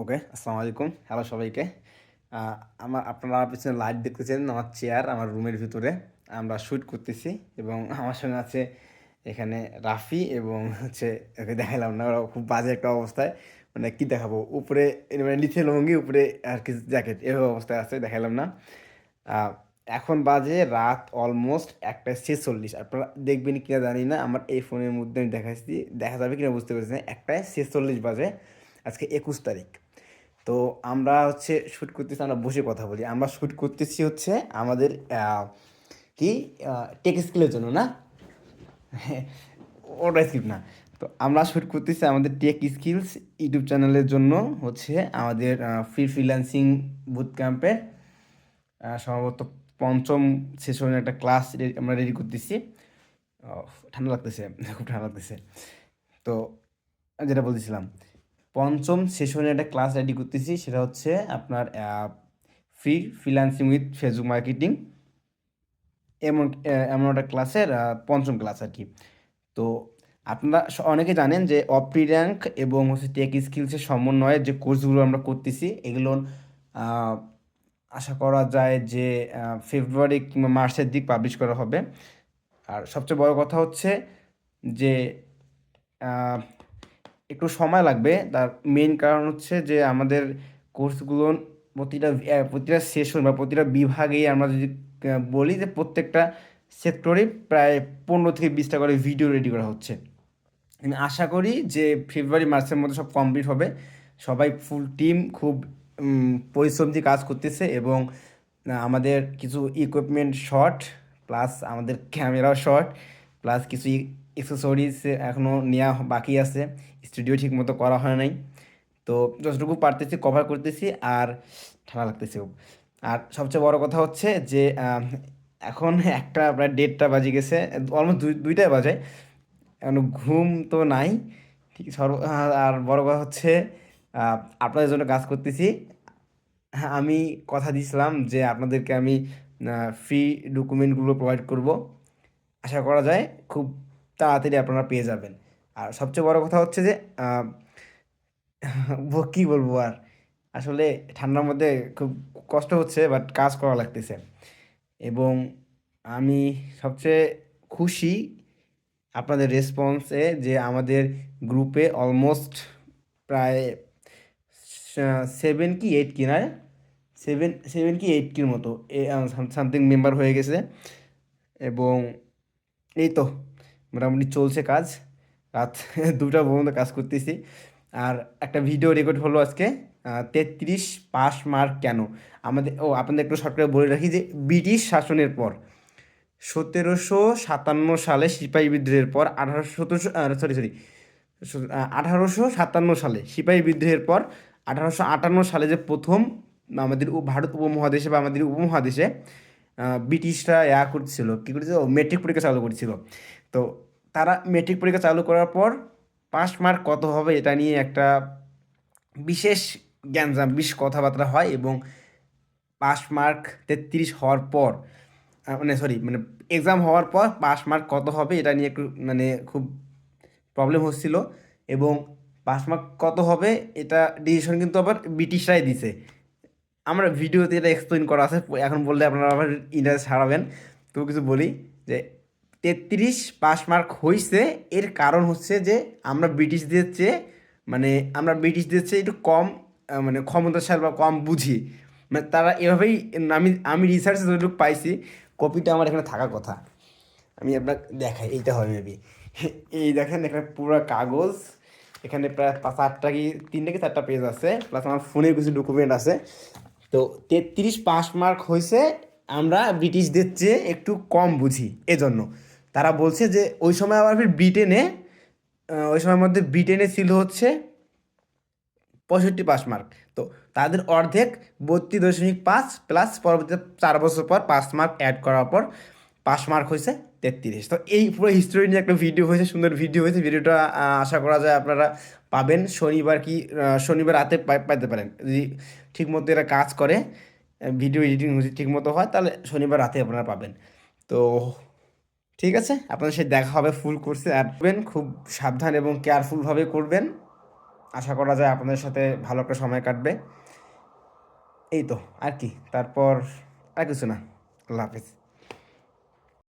ওকে, আসসালামু আলাইকুম। হ্যালো সবাইকে। আমার আপনারা পিছনে লাইট দেখতেছেন, আমার চেয়ার আমার রুমের ভিতরে। আমরা শ্যুট করতেছি এবং আমার সঙ্গে আছে এখানে রাফি এবং হচ্ছে, ওকে দেখালাম না, ওরা খুব বাজে একটা অবস্থায়। মানে কী দেখাবো, উপরে মানে নিচে লঙ্গি, উপরে আর কিছু জ্যাকেট এভাবে অবস্থায় আছে, দেখালাম না। এখন বাজে রাত অলমোস্ট একটা ছেচল্লিশ। আপনারা দেখবেন কিনা জানি না, আমার এই ফোনের মধ্যে আমি দেখাচ্ছি দেখা যাবে কিনা বুঝতে পারছি না একটায় ছেচল্লিশ বাজে। আজকে একুশ তারিখ। তো আমরা হচ্ছে শ্যুট করতেছি, আমরা বসে কথা বলি। আমরা শ্যুট করতেছি হচ্ছে আমাদের কি টেক স্কিলের জন্য, না? ওটা স্কিপ না। তো আমরা শ্যুট করতেছি আমাদের টেক স্কিলস ইউটিউব চ্যানেলের জন্য হচ্ছে আমাদের ফ্রি ফ্রিল্যান্সিং বুথ ক্যাম্পে সম্ভবত পঞ্চম সেশনের একটা ক্লাস আমরা রেডি করতেছি। ঠান্ডা লাগতেছে, খুব ঠান্ডা লাগতেছে। তো যেটা বলতেছিলাম পঞ্চম সেশনে একটা ক্লাস রেডি করতেছি, সেটা হচ্ছে আপনার free freelancing with Facebook marketing এমন এমন একটা ক্লাসের পঞ্চম ক্লাস আর কি। তো আপনারা অনেকে জানেন যে অপ্রি র্যাঙ্ক এবং হচ্ছে টেক স্কিলসের সমন্বয়ে যে কোর্সগুলো আমরা করতেছি, এগুলো আশা করা যায় যে ফেব্রুয়ারি কিংবা মার্চের দিক পাবলিশ করা হবে। আর সবচেয়ে বড় কথা হচ্ছে যে একটু সময় লাগবে। তার মেইন কারণ হচ্ছে যে আমাদের কোর্সগুলো প্রতিটা প্রতিটা সেশন বা প্রতিটা বিভাগেই আমরা যদি বলি যে প্রত্যেকটা সেক্টরে প্রায় পনেরো থেকে বিশটা করে ভিডিও রেডি করা হচ্ছে। আমি আশা করি যে ফেব্রুয়ারি মার্চের মধ্যে সব কমপ্লিট হবে। সবাই ফুল টিম খুব পরিশ্রম দিয়ে কাজ করতেছে এবং আমাদের কিছু ইকুইপমেন্ট শর্ট প্লাস আমাদের ক্যামেরাও শর্ট প্লাস কিছু এক্সেসরিজ এখনও নেওয়া বাকি আছে। স্টুডিও ঠিক মতো করা হয় নাই। তো যতটুকু পারতেছি কভার করতেছি আর ঠান্ডা লাগতেছে। আর সবচেয়ে বড় কথা হচ্ছে যে এখন একটা প্রায় দেড়টা বাজে গেছে অলমোস্ট দুই, দুইটাই বাজে। এখন ঘুম তো নাই, ঠিক সর্ব, আর বড় কথা হচ্ছে আপনাদের জন্য কাজ করতেছি। হ্যাঁ আমি কথা দিয়েছিলাম যে আপনাদেরকে আমি ফ্রি ডকুমেন্টগুলো প্রোভাইড করব। আশা করা যায় খুব তাড়াতাড়ি আপনারা পেয়ে যাবেন। আর সবচেয়ে বড় কথা হচ্ছে যে ব- বলব আর? আসলে ঠান্ডার মধ্যে খুব কষ্ট হচ্ছে বাট কাজ করা লাগতেছে। এবং আমি সবচেয়ে খুশি আপনাদের রেসপন্সে যে আমাদের গ্রুপে অলমোস্ট প্রায় সেভেন কি এইট কি না? সেভেন সেভেন কি এইট কির মতো সামথিং মেম্বার হয়ে গেছে। এবং এই তো মোটামুটি চলছে কাজ। রাত দুটা পর্যন্ত কাজ করতেছি। আর একটা ভিডিও রেকর্ড হলো আজকে তেত্রিশ পাস মার্ক কেন? আমাদের, ও, আপনাদের একটু শর্ট করে বলে রাখি যে, ব্রিটিশ শাসনের পর, সতেরোশো সাতান্ন সালে সিপাহী বিদ্রোহের পর, আঠারোশো সতেরোশো সরি সরি আঠারোশো সাতান্ন সালে সিপাহী বিদ্রোহের পর, আঠারোশো আটান্ন সালে যে প্রথম আমাদের ভারত উপমহাদেশে বা আমাদের উপমহাদেশে ব্রিটিশরা ইয়া করছিল, কী করেছিল? মেট্রিক পরীক্ষা চালু করেছিল। তো তারা মেট্রিক পরীক্ষা চালু করার পর পাস মার্ক কত হবে এটা নিয়ে একটা বিশেষ জ্ঞানজাম বিশেষ কথাবার্তা হয় এবং পাস মার্ক তেত্রিশ হওয়ার পর মানে সরি মানে এক্সাম হওয়ার পর পাস মার্ক কত হবে এটা নিয়ে একটু মানে খুব প্রবলেম হচ্ছিল এবং পাস মার্ক কত হবে এটা ডিসিশন কিন্তু আবার ব্রিটিশরাই দিছে। আমরা ভিডিওতে এটা এক্সপ্লেন করা আছে। এখন বললে আপনারা আবার ইন্টারেস্ট হারাবেন তবু কিছু বলি যে, তেত্রিশ পাস মার্ক হয়েছে এর কারণ হচ্ছে যে, আমরা ব্রিটিশদের চেয়ে মানে আমরা ব্রিটিশদের চেয়ে একটু কম মানে ক্ষমতাশালী বা কম বুঝি। মানে তারা এভাবেই, আমি আমি রিসার্চে যতটুকু পাইছি, কপিটা আমার এখানে থাকার কথা। আমি আপনাকে দেখাই, এইটা হয় মেবি এই দেখেন, এখানে পুরো কাগজ, এখানে প্রায় আটটা কি, তিনটে কি চারটা পেজ আছে প্লাস আমার ফোনে কিছু ডকুমেন্ট আছে। তো তেত্রিশ পাস মার্ক হয়েছে, আমরা ব্রিটিশদের চেয়ে একটু কম বুঝি এজন্য। তারা বলছে যে, ওই সময় আবার ফির ব্রিটেনে ওই সময়ের মধ্যে ব্রিটেনে ছিল হচ্ছে পঁয়ষট্টি পাস মার্ক। তো তাদের অর্ধেক বত্রিশ দশমিক পাঁচ প্লাস পরবর্তীতে চার বছর পর পাস মার্ক অ্যাড করার পর পাস মার্ক হয়েছে। তেত্রিশ। তো এই পুরো হিস্টোরি নিয়ে একটা ভিডিও হয়েছে, সুন্দর ভিডিও হয়েছে। ভিডিওটা আশা করা যায় আপনারা পাবেন। শনিবার কি শনিবার রাতে পাইতে পারেন। যদি ঠিকমতো এরা কাজ করে ভিডিও এডিটিং যদি ঠিকমতো হয়, তাহলে শনিবার রাতে আপনারা পাবেন। তো ঠিক আছে, আপনাদের সাথে দেখা হবে ফুল কোর্সে আর করবেন, খুব সাবধান এবং কেয়ারফুলভাবে করবেন। আশা করা যায় আপনাদের সাথে ভালো একটা সময় কাটবে। এই তো, আর কি। তারপর আর কিছু না। আল্লাহ হাফিজ।